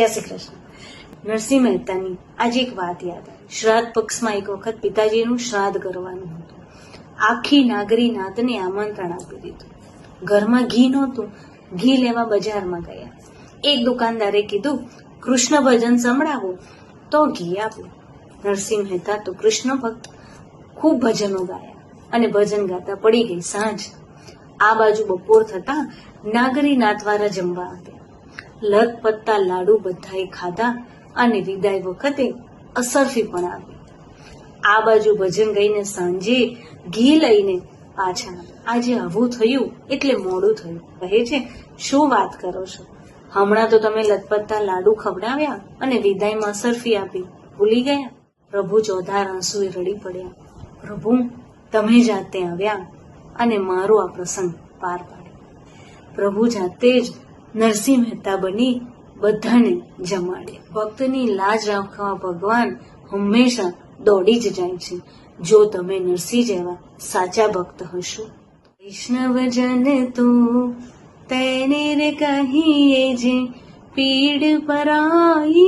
જય શ્રી કૃષ્ણ. નરસિંહ મહેતાની આજે એક વાત યાદ આવી. શ્રાદ્ધ પક્ષમાં એક વખત પિતાજીનું શ્રાદ્ધ કરવાનું હતું. આખી નાગરી નાતને આમંત્રણ આપી દીધું. ઘરમાં ઘી નહોતું. ઘી લેવા બજારમાં ગયા. એક દુકાનદારે કીધું, કૃષ્ણ ભજન સંભળાવો, તો ઘી આપ્યું નરસિંહ મહેતા તો કૃષ્ણ ભક્ત ખૂબ ભજનો ગાયા અને ભજન ગાતા પડી ગઈ સાંજ. આ બાજુ બપોર થતા નાગરી નાતવારા જમવા આવ્યા. લતપત્તા લાડુ બધાએ ખાધા અને વિદાય વખતે અસરફી પણ આવી. આ બાજુ ભજન ગઈને સાંજે ઘી લઈને પાછા આજે આવું થયું એટલે મોડું થયું. કહે છે, શું વાત કરો છો? હમણાં તો તમે લતપત્તા લાડુ ખવડાવ્યા અને વિદાયમાં અસરફી આપી. ભૂલી ગયા? પ્રભુ ચોધાર આંસુએ રડી પડ્યા. પ્રભુ, તમે જાતે આવ્યા અને મારો આ પ્રસંગ પાર પાડ્યો. પ્રભુ જાતે જ નરસિંહ મહેતા બની બધાને જમાડે. ભક્તની લાજ રાખવા ભગવાન હંમેશા દોડી જ જાય છે. જો તમે નરસિંહ જેવા સાચા ભક્ત હશો. વૈષ્ણવજન તો તેને રે કહીએ જે પીડ પરાઈ